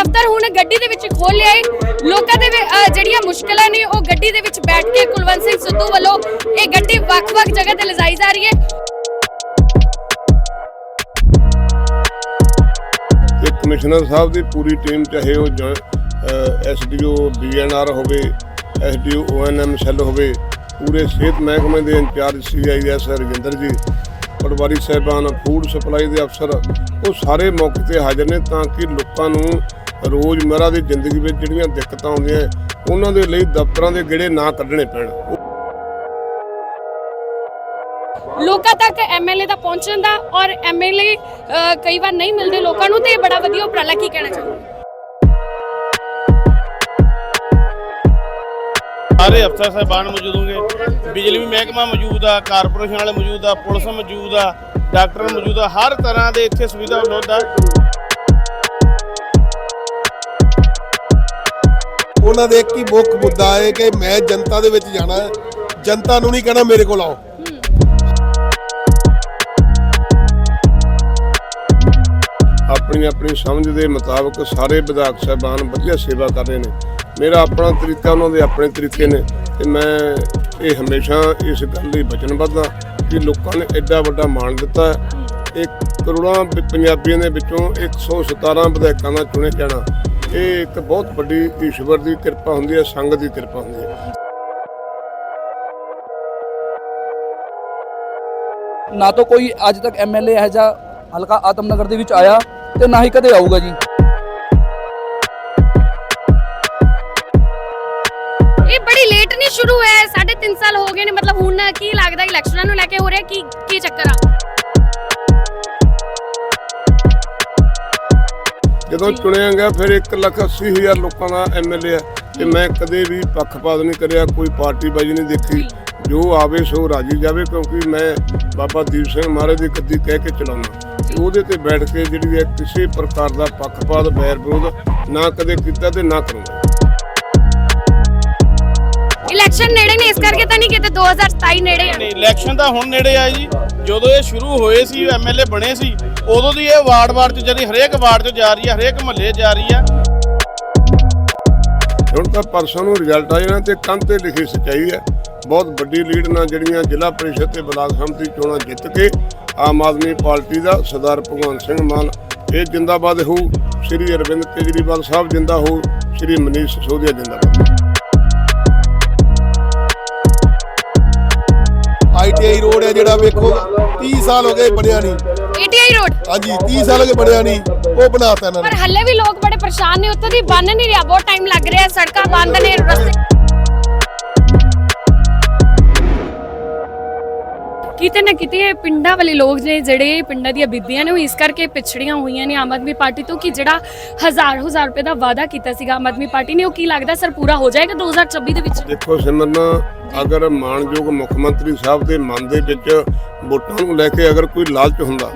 ਦਫ਼ਤਰ ਹੁਣ ਗੱਡੀ ਦੇ ਵਿੱਚ ਖੋਲ ਲਿਆ ਏ। ਲੋਕਾਂ ਦੇ ਜਿਹੜੀਆਂ ਮੁਸ਼ਕਲਾਂ ਨੇ, ਉਹ ਗੱਡੀ ਦੇ ਵਿੱਚ ਬੈਠ ਕੇ ਕੁਲਵੰਤ ਸਿੰਘ ਸਿੱਧੂ ਵੱਲੋਂ ਇਹ ਗੱਡੀ ਵੱਖ-ਵੱਖ ਜਗ੍ਹਾ ਤੇ ਲਿਜਾਈ ਜਾ ਰਹੀ ਹੈ ਤੇ ਕਮਿਸ਼ਨਰ ਸਾਹਿਬ ਦੀ ਪੂਰੀ ਟੀਮ ਚਾਹੇ ਉਹ ਐਸਡੀਓ ਬੀਐਨਆਰ ਹੋਵੇ ਐਸਡੀਓ ਓਐਨਐਮ ਸੈੱਲ ਹੋਵੇ, ਪੂਰੇ ਸਿਹਤ ਮਹਿਕਮੇ ਦੇ ਇੰਚਾਰਜ ਸੀਆਈਐਸ ਰਜਿੰਦਰ ਜੀ, ਪਟਵਾਰੀ ਸਾਹਿਬਾਨ, ਫੂਡ ਸਪਲਾਈ ਦੇ ਅਫਸਰ, ਉਹ ਸਾਰੇ ਮੌਕੇ ਤੇ ਹਾਜ਼ਰ ਨੇ ਤਾਂ ਕਿ ਲੋਕਾਂ ਨੂੰ ਰੋਜ਼ਮਰਰਾ ਦੀ ਜ਼ਿੰਦਗੀ ਵਿੱਚ ਜਿਹੜੀਆਂ ਦਿੱਕਤਾਂ ਆਉਂਦੀਆਂ ਉਹਨਾਂ ਦੇ ਲਈ ਦਫ਼ਤਰਾਂ ਦੇ ਗੇੜੇ ਨਾ ਕੱਢਣੇ ਪੈਣ। ਲੋਕਾਂ ਤੱਕ ਐਮਐਲਏ ਦਾ ਪਹੁੰਚਣ ਦਾ ਔਰ ਐਮਐਲਏ ਕਈ ਵਾਰ ਨਹੀਂ ਮਿਲਦੇ ਲੋਕਾਂ ਨੂੰ ਤੇ ਇਹ ਬੜਾ ਵਧੀਆ ਉਪਰਾਲਾ ਕੀ ਕਹਿਣਾ ਚਾਹੁੰਦੇ ਸਾਰੇ ਅਫਸਰ ਸਾਹਿਬਾਨ ਮੌਜੂਦ ਹੋਣਗੇ। ਬਿਜਲੀ ਮਹਿਕਮਾ ਮੌਜੂਦ ਆ ਕਾਰਪੋਰੇਸ਼ਨ ਵਾਲੇ ਮੌਜੂਦ ਆ ਪੁਲਿਸ ਮੌਜੂਦ ਆ ਡਾਕਟਰ ਮੌਜੂਦ ਆ ਹਰ ਤਰ੍ਹਾਂ ਦੇ ਇੱਥੇ ਸੁਵਿਧਾ ਉਪਲਬਧ ਆ। ਉਹਨਾਂ ਦੇ ਇੱਕ ਹੀ ਮੁੱਖ ਮੁੱਦਾ ਹੈ ਕਿ ਮੈਂ ਜਨਤਾ ਦੇ ਵਿੱਚ ਜਾਣਾ ਜਨਤਾ ਨੂੰ ਨਹੀਂ ਕਹਿਣਾ ਮੇਰੇ ਕੋਲ ਆਓ। ਆਪਣੀ ਆਪਣੀ ਸਮਝ ਦੇ ਮੁਤਾਬਕ ਸਾਰੇ ਵਿਧਾਇਕ ਸਾਹਿਬਾਨ ਵਧੀਆ ਸੇਵਾ ਕਰ ਰਹੇ ਨੇ। ਮੇਰਾ ਆਪਣਾ ਤਰੀਕਾ ਉਹਨਾਂ ਦੇ ਆਪਣੇ ਤਰੀਕੇ ਨੇ ਤੇ ਮੈਂ ਇਹ ਹਮੇਸ਼ਾ ਇਸ ਗੱਲ ਲਈ ਵਚਨਬੱਧ ਹਾਂ ਕਿ ਲੋਕਾਂ ਨੇ ਐਡਾ ਵੱਡਾ ਮਾਣ ਦਿੱਤਾ ਹੈ। ਕਰੋੜਾਂ ਪੰਜਾਬੀਆਂ ਦੇ ਵਿੱਚੋਂ 117 ਵਿਧਾਇਕਾਂ ਦਾ ਚੁਣਿਆ ਜਾਣਾ ਇਹ ਇੱਕ ਬਹੁਤ ਵੱਡੀ ਈਸ਼ਵਰ ਦੀ ਕਿਰਪਾ ਹੁੰਦੀ ਹੈ ਸੰਗਤ ਦੀ ਕਿਰਪਾ ਹੁੰਦੀ ਹੈ। ਨਾ ਤਾਂ ਕੋਈ ਅੱਜ ਤੱਕ ਐਮਐਲਏ ਹੈ ਜਾਂ ਹਲਕਾ ਆਤਮਨਗਰ ਦੇ ਵਿੱਚ ਆਇਆ ਤੇ ਨਾ ਹੀ ਕਦੇ ਆਊਗਾ ਜੀ। ਇਹ ਬੜੀ ਲੇਟ ਨਹੀਂ ਸ਼ੁਰੂ ਹੋਇਆ ਸਾਢੇ 3 ਸਾਲ ਹੋ ਗਏ ਨੇ ਮਤਲਬ ਹੁਣ ਕੀ ਲੱਗਦਾ ਇਲੈਕਸ਼ਨਾਂ ਨੂੰ ਲੈ ਕੇ ਹੋ ਰਿਹਾ ਕੀ ਕੀ ਚੱਕਰ ਆ? ਜਦੋਂ ਚੁਣਿਆ ਗਿਆ ਫਿਰ 1 ਲੱਖ 80 ਹਜ਼ਾਰ ਲੋਕਾਂ ਦਾ ਐਮਐਲਏ ਹੈ। ਤੇ ਮੈਂ ਕਦੇ ਵੀ ਪੱਖਪਾਤ ਨਹੀਂ ਕਰਿਆ ਕੋਈ ਪਾਰਟੀ ਬਾਜੀ ਨਹੀਂ ਦੇਖੀ। ਜੋ ਆਵੇ ਸੋ ਰਾਜੀ ਜਾਵੇ ਕਿਉਂਕਿ ਮੈਂ ਬਾਬਾ ਦੀਪ ਸਿੰਘ ਮਹਾਰਾਜ ਦੀ ਗੱਦੀ ਕਹਿ ਕੇ ਚਲਾਉਣਾ ਤੇ ਉਹਦੇ ਤੇ ਬੈਠ ਕੇ ਜਿਹੜੀ ਹੈ ਕਿਸੇ ਪ੍ਰਕਾਰ ਦਾ ਪੱਖਪਾਤ ਬੈਰ ਵਿਰੋਧ ਨਾ ਕਦੇ ਕੀਤਾ ਤੇ ਨਾ ਕਰੂੰਗਾ। ਇਲੈਕਸ਼ਨ ਨੇੜੇ ਨੇ ਇਸ ਕਰਕੇ ਤਾਂ ਨਹੀਂ ਕਿਤੇ 2027 ਨੇੜੇ ਆ। ਨਹੀਂ ਇਲੈਕਸ਼ਨ ਤਾਂ ਹੁਣ ਨੇੜੇ ਆ ਜੀ। ਜਦੋਂ ਇਹ ਸ਼ੁਰੂ ਹੋਏ ਸੀ ਐਮਐਲਏ ਬਣੇ ਸੀ ਉਦੋਂ ਦੀ ਇਹ ਵਾਰਡ-ਵਾਰਡ ਚ ਜਿਹੜੀ ਹਰੇਕ ਵਾਰਡ ਚ ਜਾ ਰਹੀ ਆ ਹਰੇਕ ਮਹੱਲੇ ਜਾ ਰਹੀ ਆ ਹੁਣ ਤਾਂ ਪਰਸੋਂ ਨੂੰ ਰਿਜ਼ਲਟ ਆ ਜਾਣਾ ਤੇ ਕੰਧ ਤੇ ਲਿਖੀ ਸੱਚਾਈ ਹੈ। ਬਹੁਤ ਵੱਡੀ ਲੀਡ ਨਾਲ ਜਿਹੜੀਆਂ ਜ਼ਿਲ੍ਹਾ ਪਰਿਸ਼ਦ ਤੇ ਬਲਾਕ ਸੰਮਤੀ ਚੋਣਾਂ ਜਿੱਤ ਕੇ ਆਮ ਆਦਮੀ ਪਾਰਟੀ ਦਾ ਸਰਦਾਰ ਭਗਵੰਤ ਸਿੰਘ ਮਾਨ ਇਹ ਜਿੰਦਾਬਾਦ ਹੋ ਸ੍ਰੀ ਅਰਵਿੰਦ ਕੇਜਰੀਵਾਲ ਸਾਹਿਬ ਜਿੰਦਾ ਹੋ ਸ੍ਰੀ ਮਨੀਸ਼ ਸਿਸੋਦੀਆ ਜਿੰਦਾਬਾਦ। ਆਈਟੀਆਈ ਰੋਡ ਹੈ ਜਿਹੜਾ ਵੇਖੋ 30 ਸਾਲ ਹੋ ਗਏ ਬਣਿਆ ਨਹੀਂ। ATI road. ਹਾਂਜੀ 30 ਸਾਲ ਹੋ ਗਏ ਬਣਿਆ ਨਹੀਂ ਉਹ ਬਣਾਤਾ ਇਹਨਾਂ ਪਰ ਨੇ ਹੱਲੇ ਵੀ ਲੋਕ ਬੜੇ ਪਰੇਸ਼ਾਨ ਨੇ ਉੱਤੋਂ ਦੀ ਬੰਨ ਨਹੀਂ ਰਿਹਾ ਬਹੁਤ ਟਾਈਮ ਲੱਗ ਰਿਹਾ ਸੜਕਾਂ ਬੰਦ ਨੇ ਰਸਤੇ ਕਿਤੇ ਨਾ ਕਿਤੇ ਇਹ ਪਿੰਡਾਂ ਵਾਲੇ ਲੋਕ ਨੇ ਜਿਹੜੇ ਪਿੰਡਾਂ ਦੀਆਂ ਬੀਬੀਆਂ ਨੇ ਉਹ ਇਸ ਕਰਕੇ ਪਿਛੜੀਆਂ ਹੋਈਆਂ ਨੇ ਆਮ ਆਦਮੀ ਪਾਰਟੀ ਤੋਂ ਕਿ ਜਿਹੜਾ ਹਜ਼ਾਰ ਹਜ਼ਾਰ ਰੁਪਏ ਦਾ ਵਾਅਦਾ ਕੀਤਾ ਸੀਗਾ ਆਮ ਆਦਮੀ ਪਾਰਟੀ ਨੇ ਉਹ ਕੀ ਲੱਗਦਾ ਸਰ ਪੂਰਾ ਹੋ ਜਾਏਗਾ 2026 ਦੇ ਵਿੱਚ? ਦੇਖੋ ਸਿਮਰਨ ਅਗਰ ਮਾਨਯੋਗ ਮੁੱਖ ਮੰਤਰੀ ਸਾਹਿਬ ਦੇ ਮਨ ਦੇ ਵਿੱਚ ਵੋਟਾਂ ਨੂੰ ਲੈ ਕੇ ਅਗਰ ਕੋਈ ਲਾਲਚ ਹੁੰਦਾ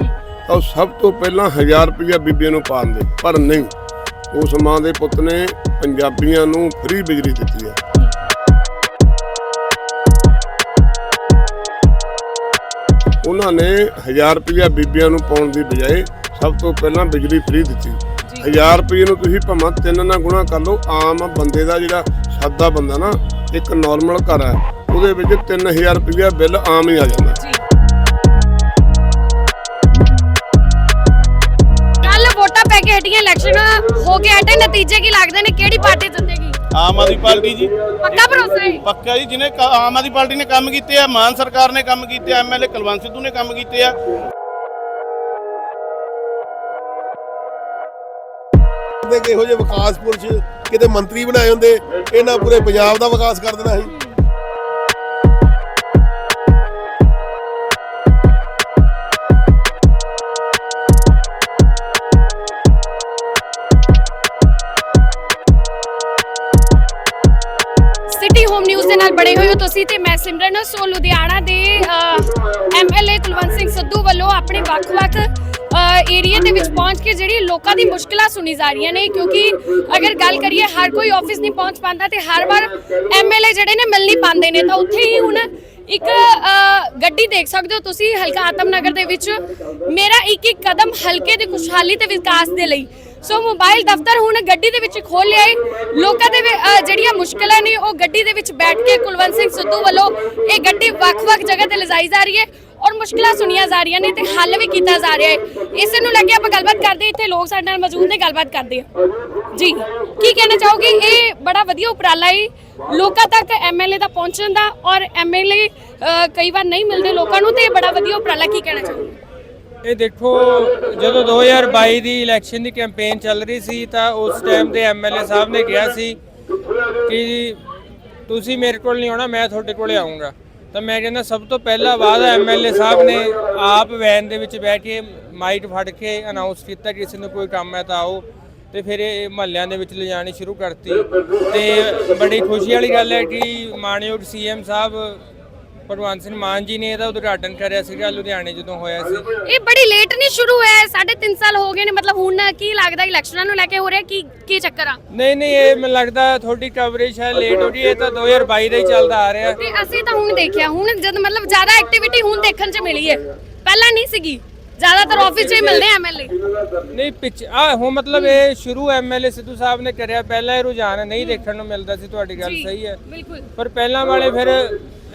ਤਾਂ ਸਭ ਤੋਂ ਪਹਿਲਾਂ 1000 ਰੁਪਇਆ ਬੀਬੀਆਂ ਨੂੰ ਪਾ ਦਿੰਦੇ ਪਰ ਨਹੀਂ। ਉਸ ਮਾਂ ਦੇ ਪੁੱਤ ਨੇ ਪੰਜਾਬੀਆਂ ਨੂੰ ਫ੍ਰੀ ਬਿਜਲੀ ਦਿੱਤੀ ਹੈ। ਉਹਨਾਂ ਨੇ 1000 ਰੁਪਇਆ ਬੀਬੀਆਂ ਨੂੰ ਪਾਉਣ ਦੀ ਬਜਾਏ ਸਭ ਤੋਂ ਪਹਿਲਾਂ ਬਿਜਲੀ ਫ੍ਰੀ ਦਿੱਤੀ। 1000 ਰੁਪਏ ਨੂੰ ਤੁਸੀਂ ਭਾਵੇਂ ਤਿੰਨ ਨਾਲ ਗੁਣਾ ਕਰ ਲਓ ਆਮ ਬੰਦੇ ਦਾ ਜਿਹੜਾ ਸਾਦਾ ਬੰਦਾ ਨਾ ਇੱਕ ਨਾਰਮਲ ਘਰ ਹੈ ਉਹਦੇ ਵਿੱਚ 3000 ਰੁਪਇਆ ਬਿੱਲ ਆਮ ਹੀ ਆ ਜਾਂਦਾ। ਕੇ ਹਟੀਆਂ ਇਲੈਕਸ਼ਨ ਹੋ ਕੇ ਹਟੇ ਨਤੀਜੇ ਕੀ ਲੱਗਦੇ ਨੇ? ਕਿਹੜੀ ਪਾਰਟੀ ਜਿੱਤੇਗੀ? ਆਮ ਆਦਮੀ ਪਾਰਟੀ ਜੀ। ਪੱਕਾ ਭਰੋਸਾ ਹੈ? ਪੱਕਾ ਜੀ ਜਿਹਨੇ ਕ- ਆਮ ਆਦਮੀ ਪਾਰਟੀ ਨੇ ਕੰਮ ਕੀਤੇ ਆ ਮਾਨ ਸਰਕਾਰ ਨੇ ਕੰਮ ਕੀਤੇ ਆ ਐਮਐਲਏ ਕੁਲਵੰਤ ਸਿੱਧੂ ਨੇ ਕੰਮ ਕੀਤੇ ਆ। ਦੇ ਇਹੋ ਜਿਹੇ ਵਿਕਾਸ ਪੁਰਸ਼ ਕਿਤੇ ਮੰਤਰੀ ਬਣਾਏ ਹੁੰਦੇ ਇਹਨਾਂ ਪੂਰੇ ਪੰਜਾਬ ਦਾ ਵਿਕਾਸ ਕਰ ਦੇਣਾ ਸੀ। ਸੋ ਲੁਧਿਆਣਾ ਦੇ ਐਮਐਲਏ ਕੁਲਵੰਤ ਸਿੰਘ ਸਿੱਧੂ ਵੱਲੋਂ ਆਪਣੇ ਵੱਖ-ਵੱਖ ਏਰੀਆ ਦੇ ਵਿੱਚ ਪਹੁੰਚ ਕੇ ਜਿਹੜੀ ਲੋਕਾਂ ਦੀ ਮੁਸ਼ਕਲਾਂ ਸੁਣੀ ਜਾ ਰਹੀਆਂ ਨੇ, ਕਿਉਂਕਿ ਅਗਰ ਗੱਲ ਕਰੀਏ, ਹਰ ਕੋਈ ਆਫਿਸ ਨਹੀਂ ਪਹੁੰਚ ਪਾਉਂਦਾ ਤੇ ਹਰ ਵਾਰ ਐਮਐਲਏ ਜਿਹੜੇ ਨੇ ਮਿਲ ਨਹੀਂ ਪਾਉਂਦੇ ਨੇ, ਤਾਂ ਉੱਥੇ ਹੀ ਹੁਣ ਇੱਕ ਗੱਡੀ ਦੇਖ ਸਕਦੇ ਹੋ ਤੁਸੀਂ ਹਲਕਾ ਆਤਮ ਨਗਰ ਦੇ ਵਿੱਚ। ਮੇਰਾ ਇੱਕ ਇੱਕ ਕਦਮ ਹਲਕੇ ਦੀ ਖੁਸ਼ਹਾਲੀ ਤੇ ਵਿਕਾਸ ਦੇ ਲਈ। ਸੋ ਮੋਬਾਈਲ ਦਫ਼ਤਰ ਹੁਣ ਗੱਡੀ ਦੇ ਵਿੱਚ ਖੋਲ ਲਿਆ ਏ। ਲੋਕਾਂ ਦੇ ਜਿਹੜੀਆਂ ਮੁਸ਼ਕਲਾਂ ਨੇ ਉਹ ਗੱਡੀ ਦੇ ਵਿੱਚ ਬੈਠ ਕੇ ਕੁਲਵੰਤ ਸਿੰਘ ਸਿੱਧੂ ਵੱਲੋਂ ਇਹ ਗੱਡੀ ਵੱਖ-ਵੱਖ ਜਗ੍ਹਾ ਤੇ ਲਿਜਾਈ ਜਾ ਰਹੀ ਹੈ ਔਰ ਮੁਸ਼ਕਲਾਂ ਸੁਣੀਆਂ ਜਾ ਰਹੀਆਂ ਨੇ ਤੇ ਹੱਲ ਵੀ ਕੀਤਾ ਜਾ ਰਿਹਾ ਹੈ। ਇਸੇ ਨੂੰ ਲੈ ਕੇ ਆਪਾਂ ਗੱਲਬਾਤ ਕਰਦੇ ਇੱਥੇ ਲੋਕ ਸਾਡੇ ਨਾਲ ਮੌਜੂਦ ਨੇ, ਗੱਲਬਾਤ ਕਰਦੇ ਆ ਜੀ, ਕੀ ਕਹਿਣਾ ਚਾਹੋਗੇ? ਇਹ ਬੜਾ ਵਧੀਆ ਉਪਰਾਲਾ ਹੈ। ਲੋਕਾਂ ਤੱਕ ਐਮਐਲਏ ਦਾ ਪਹੁੰਚਣ ਦਾ ਔਰ ਐਮਐਲਏ ਕਈ ਵਾਰ ਨਹੀਂ ਮਿਲਦੇ ਲੋਕਾਂ ਨੂੰ, ਤੇ ਇਹ ਬੜਾ ਵਧੀਆ ਉਪਰਾਲਾ, ਕੀ ਕਹਿਣਾ ਚਾਹੋਗੇ? ਇਹ ਦੇਖੋ, ਜਦੋਂ 2022 ਦੀ ਇਲੈਕਸ਼ਨ ਦੀ ਕੈਂਪੇਨ ਚੱਲ ਰਹੀ ਸੀ, ਤਾਂ ਉਸ ਟਾਈਮ ਦੇ ਐਮਐਲਏ ਸਾਹਿਬ ਨੇ ਕਿਹਾ ਸੀ ਕਿ ਤੁਸੀਂ ਮੇਰੇ ਕੋਲ ਨਹੀਂ ਆਉਣਾ, ਮੈਂ ਤੁਹਾਡੇ ਕੋਲੇ ਆਉਂਗਾ ਤਾਂ ਮੈਂ ਕਹਿੰਦਾ ਸਭ ਤੋਂ ਪਹਿਲਾ ਵਾਅਦਾ ਐਮਐਲਏ ਸਾਹਿਬ ਨੇ ਆਪ ਵੈਨ ਦੇ ਵਿੱਚ ਬੈਠ ਕੇ ਮਾਈਕ ਫੜ ਕੇ ਅਨਾਉਂਸ ਕੀਤਾ ਕਿ ਕਿਸੇ ਨੂੰ ਕੋਈ ਕੰਮ ਹੈ ਤਾਂ ਆਓ ਤੇ ਫਿਰ ਇਹ ਮਹੱਲਿਆਂ ਦੇ ਵਿੱਚ ਲਿਜਾਣੀ ਸ਼ੁਰੂ ਕਰਤੀ। ਤੇ ਬੜੀ ਖੁਸ਼ੀ ਵਾਲੀ ਗੱਲ ਹੈ ਕਿ ਮਾਨਯੋਗ ਸੀਐਮ ਸਾਹਿਬ ਭਗਵੰਤ ਸਿੰਘ ਮਾਨ ਜੀ ਨੇ ਇਹਦਾ ਉਦਘਾਟਨ ਕਰਿਆ ਸੀਗਾ ਲੁਧਿਆਣੇ ਜਦੋਂ ਹੋਇਆ ਸੀ। ਇਹ ਬੜੀ ਲੇਟ ਨਹੀਂ ਸ਼ੁਰੂ ਹੋਇਆ ਸਾਢੇ 3 ਸਾਲ ਹੋ ਗਏ ਨੇ ਮਤਲਬ ਹੁਣ ਕੀ ਲੱਗਦਾ ਇਲੈਕਸ਼ਨਾਂ ਨੂੰ ਲੈ ਕੇ ਹੋ ਰਿਹਾ ਕੀ ਕੀ ਚੱਕਰ ਆ? ਨਹੀਂ ਨਹੀਂ ਇਹ ਮੈਨੂੰ ਲੱਗਦਾ ਤੁਹਾਡੀ ਕਵਰੇਜ ਹੈ ਲੇਟ ਹੋ ਰਹੀ ਹੈ ਇਹ ਤਾਂ 2022 ਦਾ ਹੀ ਚੱਲਦਾ ਆ ਰਿਹਾ। ਤੇ ਅਸੀਂ ਤਾਂ ਹੁਣ ਦੇਖਿਆ ਹੁਣ ਜਦ ਮਤਲਬ ਜ਼ਿਆਦਾ ਐਕਟੀਵਿਟੀ ਹੁਣ ਦੇਖਣ ਚ ਮਿਲੀ ਹੈ। ਪਹਿਲਾਂ ਨਹੀਂ ਸੀਗੀ। ਜ਼ਿਆਦਾਤਰ ਆਫਿਸ 'ਚ ਹੀ ਮਿਲਦੇ ਐਮਐਲਏ ਨਹੀਂ ਪਿੱਛ ਆ ਹੁਣ ਮਤਲਬ ਇਹ ਸ਼ੁਰੂ ਐਮਐਲਏ ਸਿੱਧੂ ਸਾਹਿਬ ਨੇ ਕਰਿਆ ਪਹਿਲਾਂ ਇਹ ਰੁਝਾਨ ਨਹੀਂ ਦੇਖਣ ਨੂੰ ਮਿਲਦਾ ਸੀ ਤੁਹਾਡੀ ਗੱਲ ਸਹੀ ਹੈ। ਬਿਲਕੁਲ। ਪਰ ਪਹਿਲਾਂ ਵਾਲੇ ਫਿਰ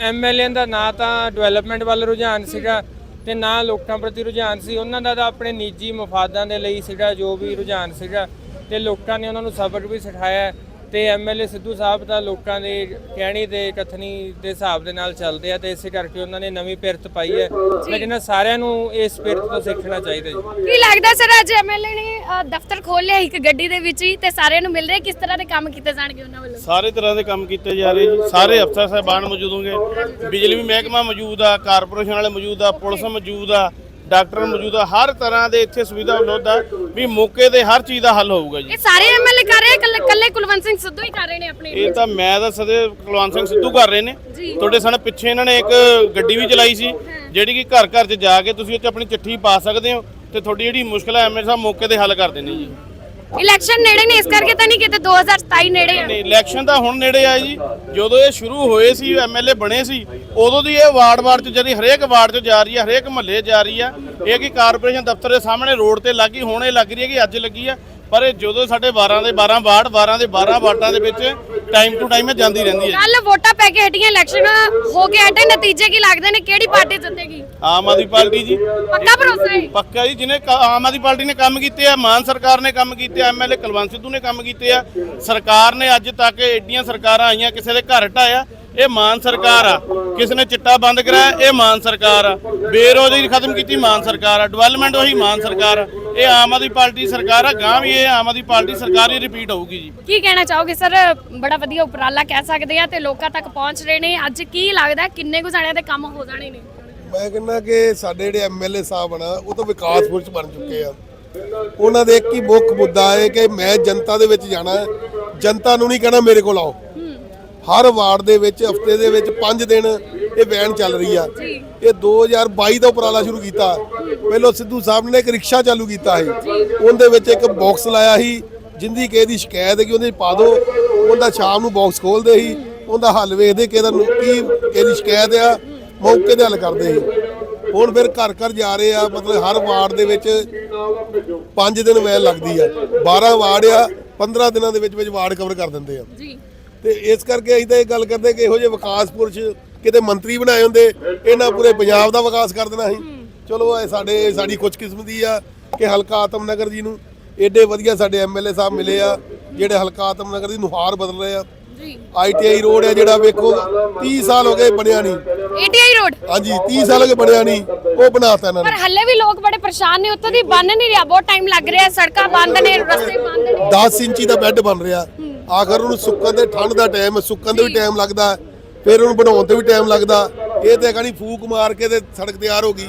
ਐਮਐਲਏ ਦਾ ਨਾ ਤਾਂ ਡਿਵੈਲਪਮੈਂਟ ਵੱਲ ਰੁਝਾਨ ਸੀਗਾ ਤੇ ਨਾ ਲੋਕਾਂ ਪ੍ਰਤੀ ਰੁਝਾਨ ਸੀ। ਉਹਨਾਂ ਦਾ ਤਾਂ ਆਪਣੇ ਨਿੱਜੀ ਮਫਾਦਾਂ ਦੇ ਲਈ ਸੀਗਾ ਜੋ ਵੀ ਰੁਝਾਨ ਸੀਗਾ ਤੇ ਲੋਕਾਂ ਨੇ ਉਹਨਾਂ ਨੂੰ ਸਬਕ ਵੀ ਸਿਖਾਇਆ। ਹੈ ਤੇ ਐਮਐਲਏ ਸਿੱਧੂ ਸਾਹਿਬ ਤਾਂ ਲੋਕਾਂ ਦੇ ਕਹਿਣੀ ਤੇ ਕਥਨੀ ਦੇ ਹਿਸਾਬ ਦੇ ਨਾਲ ਚੱਲਦੇ ਆ ਤੇ ਇਸੇ ਕਰਕੇ ਉਹਨਾਂ ਨੇ ਨਵੀਂ ਪਿਰਤ ਪਾਈ ਹੈ। ਮੈਂ ਕਹਿੰਦਾ ਸਾਰਿਆਂ ਨੂੰ ਇਸ ਪਿਰਤ ਤੋਂ ਸਿੱਖਣਾ ਚਾਹੀਦਾ ਜੀ। ਕੀ ਲੱਗਦਾ ਸਰ ਅੱਜ ਐਮਐਲਏ ਨੇ ਦਫ਼ਤਰ ਖੋਲ ਲਿਆ ਇੱਕ ਗੱਡੀ ਦੇ ਵਿੱਚ ਹੀ ਤੇ ਸਾਰਿਆਂ ਨੂੰ ਮਿਲ ਰਿਹਾ? ਕਿਸ ਤਰ੍ਹਾਂ ਦੇ ਕੰਮ ਕੀਤੇ ਜਾਣਗੇ ਉਹਨਾਂ ਵੱਲੋਂ? ਸਾਰੇ ਤਰ੍ਹਾਂ ਦੇ ਕੰਮ ਕੀਤੇ ਜਾ ਰਹੇ ਜੀ। ਸਾਰੇ ਅਫਸਰ ਸਾਹਿਬਾਨ ਮੌਜੂਦ ਹੋਣਗੇ। ਬਿਜਲੀ ਮਹਿਕਮਾ ਮੌਜੂਦ ਆ ਕਾਰਪੋਰੇਸ਼ਨ ਵਾਲੇ ਮੌਜੂਦ ਆ ਪੁਲਿਸ ਮੌਜੂਦ ਆ। ਡਾਕਟਰ ਮੌਜੂਦ ਹਰ ਤਰ੍ਹਾਂ ਦੇ ਇੱਥੇ ਸੁਵਿਧਾ ਉਪਲਬਧ ਆ ਵੀ ਮੌਕੇ ਤੇ ਹਰ ਚੀਜ਼ ਦਾ ਹੱਲ ਹੋਊਗਾ ਜੀ। ਇਹ ਸਾਰੇ ਐਮਐਲਏ ਕਰ ਰਹੇ ਕੱਲੇ ਕੱਲੇ ਕੁਲਵੰਤ ਸਿੰਘ ਸਿੱਧੂ ਹੀ ਕਰ ਰਹੇ ਨੇ ਆਪਣੇ ਇਹ ਤਾਂ ਮੈਂ ਤਾਂ ਸਦੇ ਕੁਲਵੰਤ ਸਿੰਘ ਸਿੱਧੂ ਕਰ ਰਹੇ ਨੇ। ਜੀ। ਤੁਹਾਡੇ ਸਾਹਮਣੇ ਪਿੱਛੇ ਇਹਨਾਂ ਨੇ ਇੱਕ ਗੱਡੀ ਵੀ ਚਲਾਈ ਸੀ ਜਿਹੜੀ ਕਿ ਘਰ ਘਰ 'ਚ ਜਾ ਕੇ ਤੁਸੀਂ ਉੱਥੇ ਆਪਣੀ ਚਿੱਠੀ ਪਾ ਸਕਦੇ ਹੋ ਤੇ ਤੁਹਾਡੀ ਜਿਹੜੀ ਮੁਸ਼ਕਲ ਹੈ ਐਮਐਲਏ ਸਾਹਿਬ ਮੌਕੇ ਤੇ ਹੱਲ ਕਰ ਦਿੰਦੇ ਜੀ। ਇਲੈਕਸ਼ਨ ਨੇੜੇ ਨੇ, ਇਸ ਕਰਕੇ ਤਾਂ ਨਹੀਂ ਕਿਤੇ 2027 ਨੇੜੇ ਆ। ਨਹੀਂ, ਇਲੈਕਸ਼ਨ ਤਾਂ ਹੁਣ ਨੇੜੇ ਆ ਜੀ। ਜਦੋਂ ਇਹ ਸ਼ੁਰੂ ਹੋਏ ਸੀ ਐਮਐਲਏ ਬਣੇ ਸੀ, ਉਦੋਂ ਦੀ ਇਹ ਵਾਰਡ-ਵਾਰਡ 'ਚ ਜਿਹੜੀ ਹਰੇਕ ਵਾਰਡ 'ਚ ਜਾ ਰਹੀ ਹੈ ਹਰੇਕ ਮਹੱਲੇ ਜਾ ਰਹੀ ਆ, ਇਹ ਕਿ ਕਾਰਪੋਰੇਸ਼ਨ ਦਫ਼ਤਰ ਦੇ ਸਾਹਮਣੇ ਰੋਡ ਤੇ ਲੱਗੀ, ਹੁਣ ਇਹ ਲੱਗ ਰਹੀ ਹੈ ਕਿ ਅੱਜ ਲੱਗੀ ਆ। ਪਰ ਇਹ ਜਦੋਂ ਸਾਡੇ 12 ਦੇ 12 ਵਾਰਡ 12 ਦੇ 12 ਵਾਰਡਾਂ ਦੇ ਵਿੱਚ ਟਾਈਮ ਟੂ ਟਾਈਮ ਇਹ ਜਾਂਦੀ ਰਹਿੰਦੀ ਹੈ ਕੱਲ ਵੋਟਾਂ ਪੈ ਕੇ ਹਟੀਆਂ ਇਲੈਕਸ਼ਨ ਹੋ ਕੇ ਹਟੇ ਨਤੀਜੇ ਕੀ ਲੱਗਦੇ ਨੇ? ਕਿਹੜੀ ਪਾਰਟੀ ਜਿੱਤੇਗੀ? ਆਮ ਆਦਮੀ ਪਾਰਟੀ ਜੀ। ਪੱਕਾ ਭਰੋਸਾ ਹੈ? ਪੱਕਾ ਜੀ ਜਿਹਨੇ ਕ- ਆਮ ਆਦਮੀ ਪਾਰਟੀ ਨੇ ਕੰਮ ਕੀਤੇ ਆ ਮਾਨ ਸਰਕਾਰ ਨੇ ਕੰਮ ਕੀਤੇ ਆ ਐਮਐਲਏ ਕੁਲਵੰਤ ਸਿੱਧੂ ਨੇ ਕੰਮ ਕੀਤੇ ਆ। ਸਰਕਾਰ ਨੇ ਅੱਜ ਤੱਕ ਏਡੀਆਂ ਸਰਕਾਰਾਂ ਆਈਆਂ ਕਿਸੇ ਦੇ ਘਰ ਢਾਇਆ ਇਹ ਮਾਨ ਸਰਕਾਰ ਆ। ਕਿਸ ਨੇ ਚਿੱਟਾ ਬੰਦ ਕਰਾਇਆ ਇਹ ਮਾਨ ਸਰਕਾਰ ਆ। ਬੇਰੋਜ਼ਗਾਰੀ ਖਤਮ ਕੀਤੀ ਮਾਨ ਸਰਕਾਰ ਆ। ਡਿਵੈਲਪਮੈਂਟ ਉਹੀ ਮਾਨ ਸਰਕਾਰ ਆ। ਇਹ ਆਮ ਆਦਮੀ ਪਾਰਟੀ ਸਰਕਾਰ ਆ। ਗਾਂ ਵੀ ਇਹ ਆਮ ਆਦਮੀ ਪਾਰਟੀ ਸਰਕਾਰ ਹੀ ਰਿਪੀਟ ਹੋਊਗੀ ਜੀ। ਕੀ ਕਹਿਣਾ ਚਾਹੋਗੇ ਸਰ? ਬੜਾ ਵਧੀਆ ਉਪਰਾਲਾ ਕਹਿ ਸਕਦੇ ਆ ਤੇ ਲੋਕਾਂ ਤੱਕ ਪਹੁੰਚ ਰਹੇ ਨੇ। ਅੱਜ ਕੀ ਲੱਗਦਾ ਕਿੰਨੇ ਕੁ ਜਾਣਿਆਂ ਦੇ ਕੰਮ ਹੋ ਜਾਣੇ ਨੇ? ਮੈਂ ਕਹਿੰਦਾ ਕਿ ਸਾਡੇ ਜਿਹੜੇ ਐਮਐਲਏ ਸਾਹਿਬ ਆ ਨਾ ਉਹ ਤਾਂ ਵਿਕਾਸ ਪੁਰਸ਼ ਬਣ ਚੁੱਕੇ ਆ। ਉਹਨਾਂ ਦੇ ਇੱਕ ਹੀ ਮੁੱਖ ਮੁੱਦਾ ਹੈ ਕਿ ਮੈਂ ਜਨਤਾ ਦੇ ਵਿੱਚ ਜਾਣਾ ਹੈ। ਜਨਤਾ ਨੂੰ ਨਹੀਂ ਕਹਿਣਾ ਮੇਰੇ ਕੋਲ ਆਓ। ਹਰ ਵਾਰਡ ਦੇ ਵਿੱਚ ਹਫ਼ਤੇ ਦੇ ਵਿੱਚ 5 ਦਿਨ ਇਹ ਵੈਨ ਚੱਲ ਰਹੀ ਆ। ਇਹ 2022 ਦਾ ਉਪਰਾਲਾ ਸ਼ੁਰੂ ਕੀਤਾ। ਪਹਿਲਾਂ ਸਿੱਧੂ ਸਾਹਿਬ ਨੇ ਇੱਕ ਰਿਕਸ਼ਾ ਚਾਲੂ ਕੀਤਾ ਸੀ। ਉਹਦੇ ਵਿੱਚ ਇੱਕ ਬਾਕਸ ਲਾਇਆ ਸੀ ਜਿੰਦੀ ਕਿਸੇ ਦੀ ਸ਼ਿਕਾਇਤ ਹੈ ਕਿ ਉਹਦੇ ਪਾ ਦਿਓ। ਉਹਦਾ ਸ਼ਾਮ ਨੂੰ ਬਾਕਸ ਖੋਲਦੇ ਸੀ। ਉਹਦਾ ਹੱਲ ਵੇਖਦੇ ਕਿ ਇਹਦਾ ਕੀ ਕਿਹਦੀ ਸ਼ਿਕਾਇਤ ਆ ਮੌਕੇ ਤੇ ਹੱਲ ਕਰਦੇ ਸੀ। ਹੁਣ ਫਿਰ ਘਰ ਘਰ ਜਾ ਰਹੇ ਆ ਮਤਲਬ ਹਰ ਵਾਰਡ ਦੇ ਵਿੱਚ 5 ਦਿਨ ਵੈਨ ਲੱਗਦੀ ਆ। 12 ਵਾਰਡ ਆ 15 ਦਿਨਾਂ ਦੇ ਵਿੱਚ ਵਿੱਚ ਵਾਰਡ ਕਵਰ ਕਰ ਦਿੰਦੇ ਆ। ਜੀ। ਤੇ ਇਸ ਕਰਕੇ ਅਸੀਂ ਤਾਂ ਇਹ ਗੱਲ ਕਰਦੇ ਕਿ ਇਹੋ ਜਿਹੇ ਵਿਕਾਸ ਪੁਰਸ਼ ਕਿਤੇ ਮੰਤਰੀ ਬਣਾਏ ਹੁੰਦੇ ਇਹਨਾਂ ਪੂਰੇ ਪੰਜਾਬ ਦਾ ਵਿਕਾਸ ਕਰ ਦੇਣਾ ਸੀ ਚਲੋ ਇਹ ਸਾਡੇ ਸਾਡੀ ਖੁਸ਼ਕਿਸਮਤੀ ਆ ਕਿ ਹਲਕਾ ਆਤਮਨਗਰ ਜੀ ਨੂੰ ਏਡੇ ਵਧੀਆ ਸਾਡੇ ਐਮਐਲਏ ਸਾਹਿਬ ਮਿਲੇ ਆ ਜਿਹੜੇ ਹਲਕਾ ਆਤਮਨਗਰ ਦੀ ਨੁਹਾਰ ਬਦਲ ਰਹੇ ਆ। ਜੀ। ਆਈਟੀਆਈ ਰੋਡ ਹੈ ਜਿਹੜਾ ਵੇਖੋ 30 ਸਾਲ ਹੋ ਗਏ ਬਣਿਆ ਨਹੀਂ। ATI road? ਹਾਂਜੀ 30 ਸਾਲ ਹੋ ਗਏ ਬਣਿਆ ਨਹੀਂ ਉਹ ਬਣਾਤਾ ਇਹਨਾਂ ਨੇ। ਪਰ ਹੱਲੇ ਵੀ ਲੋਕ ਬੜੇ ਪਰੇਸ਼ਾਨ ਨੇ ਉੱਥੋਂ ਦੀ ਬੰਨ ਨਹੀਂ ਰਿਹਾ ਬਹੁਤ ਟਾਈਮ ਲੱਗ ਰਿਹਾ ਸੜਕਾਂ ਬੰਦ ਨੇ ਰਸਤੇ ਬੰਦ ਨੇ। 10 ਇੰਚੀ ਦਾ ਬੈੱਡ ਬਣ ਰਿਹਾ। ਆਖਰ ਉਹਨੂੰ ਸੁੱਕਣ ਦੇ ਠੰਡ ਦਾ ਟਾਈਮ ਸੁੱਕਣ ਦੇ ਵੀ ਟਾਈਮ ਲੱਗਦਾ ਫਿਰ ਉਹਨੂੰ ਬਣਾਉਣ ਤੇ ਵੀ ਟਾਈਮ ਲੱਗਦਾ ਇਹ ਤੇ ਕਹਣੀ ਫੂਕ ਮਾਰ ਕੇ ਤੇ ਸੜਕ ਤਿਆਰ ਹੋ ਗਈ।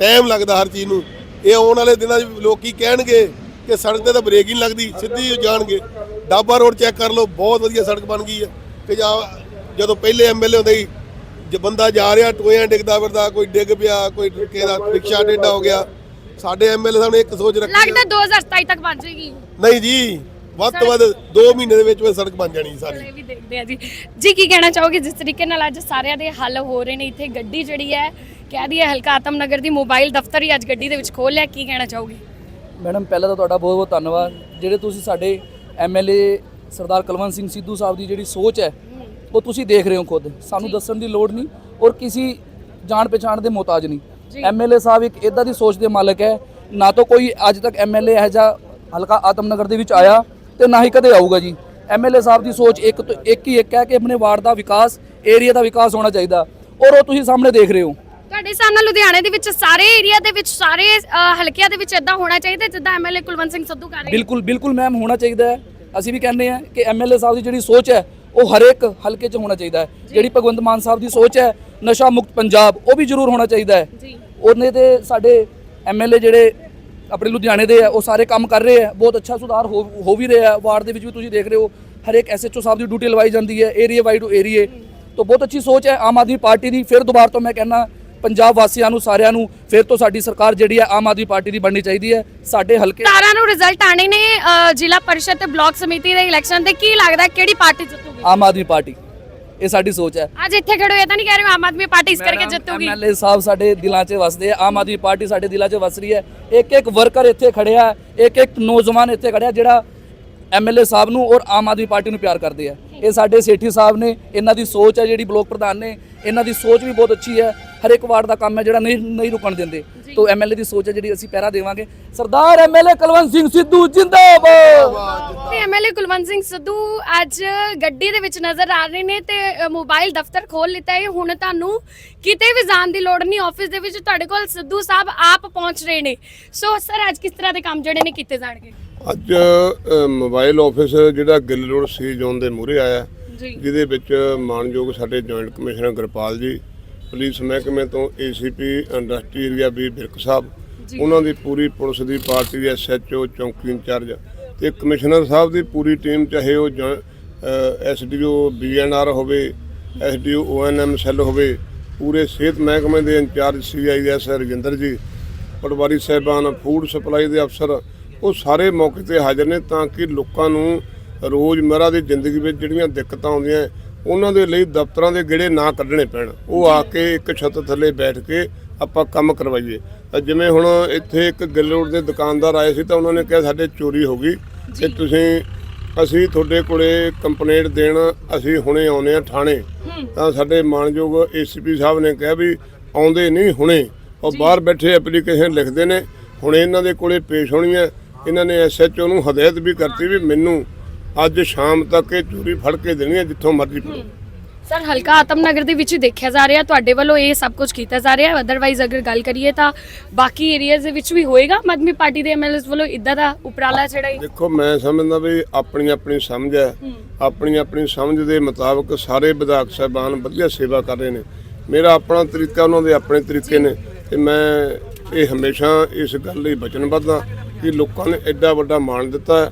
ਟਾਈਮ ਲੱਗਦਾ ਹਰ ਚੀਜ਼ ਨੂੰ। ਇਹ ਆਉਣ ਵਾਲੇ ਦਿਨਾਂ 'ਚ ਲੋਕੀ ਕਹਿਣਗੇ ਕਿ ਸੜਕ ਤੇ ਤਾਂ ਬ੍ਰੇਕ ਹੀ ਨਹੀਂ ਲੱਗਦੀ ਸਿੱਧੀ ਜਾਣਗੇ। ਡਾਬਾ ਰੋਡ ਚੈੱਕ ਕਰ ਲਓ ਬਹੁਤ ਵਧੀਆ ਸੜਕ ਬਣ ਗਈ ਹੈ। ਕਿ ਜਾਂ ਜਦੋਂ ਪਹਿਲੇ ਐਮਐਲਏ ਹੁੰਦੇ ਸੀ ਜੇ ਬੰਦਾ ਜਾ ਰਿਹਾ ਟੋਇਆਂ ਡਿੱਗਦਾ ਫਿਰਦਾ ਕੋਈ ਡਿੱਗ ਪਿਆ ਕੋਈ ਕਿਹਦਾ ਰਿਕਸ਼ਾ ਟੇਢਾ ਹੋ ਗਿਆ। ਸਾਡੇ ਐਮਐਲਏ ਸਾਹਿਬ ਨੇ ਇੱਕ ਸੋਚ ਰੱਖੀ ਲੱਗਦਾ 2027 ਤੱਕ ਬਣ ਜਾਏਗੀ। ਨਹੀਂ ਜੀ ਵੱਧ ਤੋਂ ਵੱਧ 2 ਮਹੀਨੇ ਦੇ ਵਿੱਚ ਵਿੱਚ ਸੜਕ ਬਣ ਜਾਣੀ ਸਾਰੀ। ਇਹ ਵੀ ਦੇਖਦੇ ਆ ਜੀ। ਜੀ ਕੀ ਕਹਿਣਾ ਚਾਹੋਗੇ? ਜਿਸ ਤਰੀਕੇ ਨਾਲ ਅੱਜ ਸਾਰਿਆਂ ਦੇ ਹੱਲ ਹੋ ਰਹੇ ਨੇ ਇੱਥੇ ਗੱਡੀ ਜਿਹੜੀ ਹੈ ਕਹਿ ਦਈਏ ਹਲਕਾ ਆਤਮ ਨਗਰ ਦੀ ਮੋਬਾਈਲ ਦਫ਼ਤਰ ਹੀ ਅੱਜ ਗੱਡੀ ਦੇ ਵਿੱਚ ਖੋਲ ਲਿਆ। ਕੀ ਕਹਿਣਾ ਚਾਹੋਗੇ? ਮੈਡਮ ਪਹਿਲਾਂ ਤਾਂ ਤੁਹਾਡਾ ਬਹੁਤ ਬਹੁਤ ਧੰਨਵਾਦ। ਜਿਹੜੇ ਤੁਸੀਂ ਸਾਡੇ ਐਮਐਲਏ ਸਰਦਾਰ ਕੁਲਵੰਤ ਸਿੰਘ ਸਿੱਧੂ ਸਾਹਿਬ ਦੀ ਜਿਹੜੀ ਸੋਚ ਹੈ ਉਹ ਤੁਸੀਂ ਦੇਖ ਰਹੇ ਹੋ ਖੁਦ। ਸਾਨੂੰ ਦੱਸਣ ਦੀ ਲੋੜ ਨਹੀਂ ਔਰ ਕਿਸੇ ਜਾਣ ਪਛਾਣ ਦੇ ਮੁਹਤਾਜ ਨਹੀਂ। ਐਮਐਲਏ ਸਾਹਿਬ ਇੱਕ ਇਦਾਂ ਦੀ ਸੋਚ ਦੇ ਮਾਲਕ ਹੈ ਨਾ ਤਾਂ ਕੋਈ ਅੱਜ ਤੱਕ ਐਮਐਲਏ ਹੈ ਜਾਂ ਹਲਕਾ ਆਤਮਨਗਰ ਦੇ ਵਿੱਚ ਆਇਆ ਤੇ ਨਾ ਹੀ ਕਦੇ ਆਊਗਾ ਜੀ। ਐਮਐਲਏ ਸਾਹਿਬ ਦੀ ਸੋਚ ਇੱਕ ਤੋਂ ਇੱਕ ਹੀ ਇੱਕ ਹੈ ਕਿ ਆਪਣੇ ਵਾਰਡ ਦਾ ਵਿਕਾਸ ਏਰੀਆ ਦਾ ਵਿਕਾਸ ਹੋਣਾ ਚਾਹੀਦਾ। ਔਰ ਉਹ ਤੁਸੀਂ ਸਾਹਮਣੇ ਦੇਖ ਰਹੇ ਹੋ। ਤੁਹਾਡੇ ਹਿਸਾਬ ਨਾਲ ਲੁਧਿਆਣੇ ਦੇ ਵਿੱਚ ਸਾਰੇ ਏਰੀਆ ਦੇ ਵਿੱਚ ਸਾਰੇ ਹਲਕਿਆਂ ਦੇ ਵਿੱਚ ਇਦਾਂ ਹੋਣਾ ਚਾਹੀਦਾ ਜਿੱਦਾਂ ਐਮਐਲਏ ਕੁਲਵੰਤ ਸਿੰਘ ਸੰਧੂ ਕਰ ਰਹੇ। ਬਿਲਕੁਲ ਬਿਲਕੁਲ ਮੈਮ ਹੋਣਾ ਚਾਹੀਦਾ ਹੈ। ਅਸੀਂ ਵੀ ਕਹਿੰਦੇ ਹਾਂ ਕਿ ਐਮਐਲਏ ਸਾਹਿਬ ਦੀ ਜਿਹੜੀ ਸੋਚ ਹੈ ਉਹ ਹਰੇਕ ਹਲਕੇ 'ਚ ਹੋਣਾ ਚਾਹੀਦਾ ਹੈ। ਜਿਹੜੀ ਭਗਵੰਤ ਮਾਨ ਸਾਹਿਬ ਦੀ ਸੋਚ ਹੈ ਨਸ਼ਾ ਮੁਕਤ ਪੰਜਾਬ ਉਹ ਵੀ ਜ਼ਰੂਰ ਹੋਣਾ ਚਾਹੀਦਾ ਹੈ। ਜੀ। ਉਹਨੇ ਤੇ ਸਾਡੇ ਐਮਐਲਏ ਜਿਹੜੇ ਆਪਣੇ ਲੁਧਿਆਣੇ ਦੇ ਆ ਉਹ ਸਾਰੇ ਕੰਮ ਕਰ ਰਹੇ ਆ ਬਹੁਤ ਅੱਛਾ ਸੁਧਾਰ ਹੋ ਹੋ ਵੀ ਰਿਹਾ ਵਾਰਡ ਦੇ ਵਿੱਚ ਵੀ ਤੁਸੀਂ ਦੇਖ ਰਹੇ ਹੋ ਹਰੇਕ ਐਸਐਚਓ ਸਾਹਿਬ ਦੀ ਡਿਊਟੀ ਲਵਾਈ ਜਾਂਦੀ ਹੈ ਏਰੀਆ ਵਾਈਡ ਏਰੀਏ ਤੋਂ ਬਹੁਤ ਅੱਛੀ ਸੋਚ ਹੈ ਆਮ ਆਦਮੀ ਪਾਰਟੀ ਦੀ ਫਿਰ ਦੁਬਾਰਾ ਤੋਂ ਮੈਂ ਕਹਿੰਦਾ ਪੰਜਾਬ ਵਾਸੀਆਂ ਨੂੰ ਸਾਰਿਆਂ ਨੂੰ ਫਿਰ ਤੋਂ ਸਾਡੀ ਸਰਕਾਰ ਜਿਹੜੀ ਹੈ ਆਮ ਆਦਮੀ ਪਾਰਟੀ ਦੀ ਬਣਨੀ ਚਾਹੀਦੀ ਹੈ ਸਾਡੇ ਹਲਕੇ 17 ਨੂੰ ਰਿਜ਼ਲਟ ਆਣੇ ਨੇ ਜ਼ਿਲ੍ਹਾ ਪਰਿਸ਼ਦ ਤੇ ਬਲਾਕ ਸਮਿਤੀ ਦੇ ਇਲੈਕਸ਼ਨ ਤੇ ਕੀ ਲੱਗਦਾ ਕਿਹੜੀ ਪਾਰਟੀ ਜਿੱਤੂਗੀ? ਆਮ ਆਦਮੀ ਪਾਰਟੀ। ਇਹ ਸਾਡੀ ਸੋਚ ਹੈ। ਅੱਜ ਇੱਥੇ ਖੜੇ ਹੋਏ ਤਾਂ ਨਹੀਂ ਕਹਿ ਰਹੇ ਹੋ ਆਮ ਆਦਮੀ ਪਾਰਟੀ ਇਸ ਕਰਕੇ ਜਿੱਤੂਗੀ? ਐਮਐਲਏ ਸਾਹਿਬ ਸਾਡੇ ਦਿਲਾਂ 'ਚ ਵਸਦੇ ਆ ਆਮ ਆਦਮੀ ਪਾਰਟੀ ਸਾਡੇ ਦਿਲਾਂ 'ਚ ਵਸ ਰਹੀ ਹੈ। ਇੱਕ ਇੱਕ ਵਰਕਰ ਇੱਥੇ ਖੜਿਆ ਇੱਕ ਇੱਕ ਨੌਜਵਾਨ ਇੱਥੇ ਖੜਿਆ ਜਿਹੜਾ ਐਮਐਲਏ ਸਾਹਿਬ ਨੂੰ ਔਰ ਆਮ ਆਦਮੀ ਪਾਰਟੀ ਨੂੰ ਪਿਆਰ ਕਰਦੇ ਆ। ਇਹ ਸਾਡੇ ਸੇਠੀ ਸਾਹਿਬ ਨੇ ਇਹਨਾਂ ਦੀ ਸੋਚ ਹੈ ਜਿਹੜੀ ਬਲੋਕ ਪ੍ਰਧਾਨ ਨੇ ਇਹਨਾਂ ਦੀ ਸੋਚ ਵੀ ਬਹੁਤ ਅੱਛੀ ਹੈ ਹਰ ਇੱਕ ਵਾਰਡ ਦਾ ਕੰਮ ਹੈ ਜਿਹੜਾ ਨਹੀਂ ਨਹੀਂ ਰੁਕਣ ਦਿੰਦੇ। ਤੋਂ ਐਮਐਲਏ ਦੀ ਸੋਚ ਹੈ ਜਿਹੜੀ ਅਸੀਂ ਪਹਿਰਾ ਦੇਵਾਂਗੇ। ਸਰਦਾਰ ਐਮਐਲਏ ਕੁਲਵੰਤ ਸਿੰਘ ਸਿੱਧੂ ਜਿੰਦਾਬਾਦ! ਤੇ ਐਮਐਲਏ ਕੁਲਵੰਤ ਸਿੰਘ ਸਿੱਧੂ ਅੱਜ ਗੱਡੀ ਦੇ ਵਿੱਚ ਨਜ਼ਰ ਆ ਰਹੇ ਨੇ ਤੇ ਮੋਬਾਈਲ ਦਫ਼ਤਰ ਖੋਲ ਲਿੱਤਾ ਹੈ। ਹੁਣ ਤੁਹਾਨੂੰ ਕਿਤੇ ਵੀ ਜਾਣ ਦੀ ਲੋੜ ਨਹੀਂ ਆਫਿਸ ਦੇ ਵਿੱਚ ਤੁਹਾਡੇ ਕੋਲ ਸਿੱਧੂ ਸਾਹਿਬ ਆਪ ਪਹੁੰਚ ਰਹੇ ਨੇ। ਸੋ ਸਰ ਅੱਜ ਕਿਸ ਤਰ੍ਹਾਂ ਦੇ ਕੰਮ ਜਿਹੜੇ ਨੇ ਕੀਤੇ ਜਾਣਗੇ? ਅੱਜ ਮੋਬਾਈਲ ਆਫਿਸ ਜਿਹੜਾ ਗਿੱਲ ਰੋਡ ਸੀ ਜ਼ੋਨ ਦੇ ਮੂਹਰੇ ਆਇਆ ਜਿਹਦੇ ਵਿੱਚ ਮਾਨਯੋਗ ਸਾਡੇ ਜੁਆਇੰਟ ਕਮਿਸ਼ਨਰ ਗੁਰਪਾਲ ਜੀ ਪੁਲਿਸ ਮਹਿਕਮੇ ਤੋਂ ਏਸੀਪੀ ਇੰਡਸਟਰੀ ਏਰੀਆ ਵੀ ਬਿਰਕ ਸਾਹਿਬ ਉਹਨਾਂ ਦੀ ਪੂਰੀ ਪੁਲਿਸ ਦੀ ਪਾਰਟੀ ਦੇ ਐਸਐਚਓ ਚੌਂਕੀ ਇੰਚਾਰਜ ਤੇ ਕਮਿਸ਼ਨਰ ਸਾਹਿਬ ਦੀ ਪੂਰੀ ਟੀਮ ਚਾਹੇ ਉਹ ਐਸਡੀਓ ਬੀਐਨਆਰ ਹੋਵੇ ਐਸਡੀਓ ਓਐਨਐਮ ਸੈੱਲ ਹੋਵੇ ਪੂਰੇ ਸਿਹਤ ਮਹਿਕਮੇ ਦੇ ਇੰਚਾਰਜ ਸੀਆਈਐਸ ਰਜਿੰਦਰ ਜੀ ਪਟਵਾਰੀ ਸਾਹਿਬਾਨ ਫੂਡ ਸਪਲਾਈ ਦੇ ਅਫਸਰ ਉਹ ਸਾਰੇ ਮੌਕੇ ਤੇ ਹਾਜ਼ਰ ਨੇ ਤਾਂ ਕਿ ਲੋਕਾਂ ਨੂੰ ਰੋਜ਼ਮਰਰਾ ਦੀ ਜ਼ਿੰਦਗੀ ਵਿੱਚ ਜਿਹੜੀਆਂ ਦਿੱਕਤਾਂ ਆਉਂਦੀਆਂ ਉਹਨਾਂ ਦੇ ਲਈ ਦਫ਼ਤਰਾਂ ਦੇ ਗੇੜੇ ਨਾ ਕੱਢਣੇ ਪੈਣ। ਉਹ ਆ ਕੇ ਇੱਕ ਛੱਤ ਥੱਲੇ ਬੈਠ ਕੇ ਆਪਾਂ ਕੰਮ ਕਰਵਾਈਏ। ਤਾਂ ਜਿਵੇਂ ਹੁਣ ਇੱਥੇ ਇੱਕ ਗਿੱਲ ਰੋਡ ਦੇ ਦੁਕਾਨਦਾਰ ਆਏ ਸੀ ਤਾਂ ਉਹਨਾਂ ਨੇ ਕਿਹਾ ਸਾਡੇ ਚੋਰੀ ਹੋ ਗਈ ਤੇ ਤੁਸੀਂ ਅਸੀਂ ਤੁਹਾਡੇ ਕੋਲੇ ਕੰਪਲੇਂਟ ਦੇਣ ਅਸੀਂ ਹੁਣੇ ਆਉਨੇ ਆ ਥਾਣੇ। ਤਾਂ ਸਾਡੇ ਮਾਨਯੋਗ ਏਸੀਪੀ ਸਾਹਿਬ ਨੇ ਕਿਹਾ ਵੀ ਆਉਂਦੇ ਨਹੀਂ ਹੁਣੇ। ਉਹ ਬਾਹਰ ਬੈਠੇ ਐਪਲੀਕੇਸ਼ਨ ਲਿਖਦੇ ਨੇ ਹੁਣ ਇਹਨਾਂ ਦੇ ਕੋਲੇ ਪੇਸ਼ ਹੋਣੀ ਹੈ ਇਹਨਾਂ ਨੇ ਐਸਐਚਓ ਨੂੰ ਹਦਾਇਤ ਵੀ ਕਰਤੀ ਵੀ ਮੈਨੂੰ ਅੱਜ ਸ਼ਾਮ ਤੱਕ ਇਹ ਚੋਰੀ ਫੜ ਕੇ ਦੇਣੀ ਹੈ ਜਿੱਥੋਂ ਮਰਜ਼ੀ ਫੜੋ। ਸਰ ਹਲਕਾ ਆਤਮਨਗਰ ਦੇ ਵਿੱਚ ਦੇਖਿਆ ਜਾ ਰਿਹਾ ਤੁਹਾਡੇ ਵੱਲੋਂ ਇਹ ਸਭ ਕੁਝ ਕੀਤਾ ਜਾ ਰਿਹਾ। ਅਦਰਵਾਈਜ਼ ਅਗਰ ਗੱਲ ਕਰੀਏ ਤਾਂ ਬਾਕੀ ਏਰੀਆਜ਼ ਦੇ ਵਿੱਚ ਵੀ ਹੋਏਗਾ ਆਮ ਆਦਮੀ ਪਾਰਟੀ ਦੇ ਐਮਐਲਏਸ ਵੱਲੋਂ ਇਦਾਂ ਦਾ ਉਪਰਾਲਾ ਜਿਹੜਾ ਦੇਖੋ ਮੈਂ ਸਮਝਦਾ ਵੀ ਆਪਣੀ ਆਪਣੀ ਸਮਝ ਹੈ। ਆਪਣੀ ਆਪਣੀ ਸਮਝ ਦੇ ਮੁਤਾਬਕ ਸਾਰੇ ਵਿਧਾਇਕ ਸਾਹਿਬਾਨ ਵਧੀਆ ਸੇਵਾ ਕਰ ਰਹੇ ਨੇ। ਮੇਰਾ ਆਪਣਾ ਤਰੀਕਾ ਉਹਨਾਂ ਦੇ ਆਪਣੇ ਤਰੀਕੇ ਨੇ। ਤੇ ਮੈਂ ਇਹ ਹਮੇਸ਼ਾ ਇਸ ਗੱਲ ਲਈ ਵਚਨਬੱਧ ਹਾਂ ਕਿ ਲੋਕਾਂ ਨੇ ਐਡਾ ਵੱਡਾ ਮਾਣ ਦਿੱਤਾ।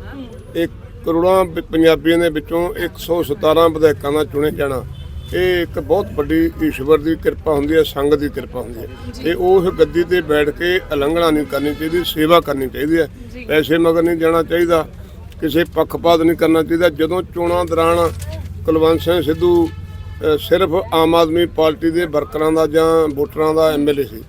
ਇਹ ਕਰੋੜਾਂ ਪੰਜਾਬੀਆਂ ਦੇ ਵਿੱਚੋਂ 117 ਵਿਧਾਇਕਾਂ ਦਾ ਚੁਣੇ ਜਾਣਾ ਇਹ ਇੱਕ ਬਹੁਤ ਵੱਡੀ ਈਸ਼ਵਰ ਦੀ ਕਿਰਪਾ ਹੁੰਦੀ ਹੈ ਸੰਗਤ ਦੀ ਕਿਰਪਾ ਹੁੰਦੀ ਹੈ। ਤੇ ਉਸ ਗੱਦੀ ਤੇ ਬੈਠ ਕੇ ਉਲੰਘਣਾ ਨਹੀਂ ਕਰਨੀ ਚਾਹੀਦੀ ਸੇਵਾ ਕਰਨੀ ਚਾਹੀਦੀ ਹੈ। ਪੈਸੇ ਮਗਰ ਨਹੀਂ ਜਾਣਾ ਚਾਹੀਦਾ ਕਿਸੇ ਪੱਖਪਾਤ ਨਹੀਂ ਕਰਨਾ ਚਾਹੀਦਾ। ਜਦੋਂ ਚੋਣਾਂ ਦੌਰਾਨ ਕੁਲਵੰਤ ਸਿੰਘ ਸਿੱਧੂ ਸਿਰਫ ਆਮ ਆਦਮੀ ਪਾਰਟੀ ਦੇ ਵਰਕਰਾਂ ਦਾ ਜਾਂ ਵੋਟਰਾਂ ਦਾ ਐਮਐਲਏ ਸੀ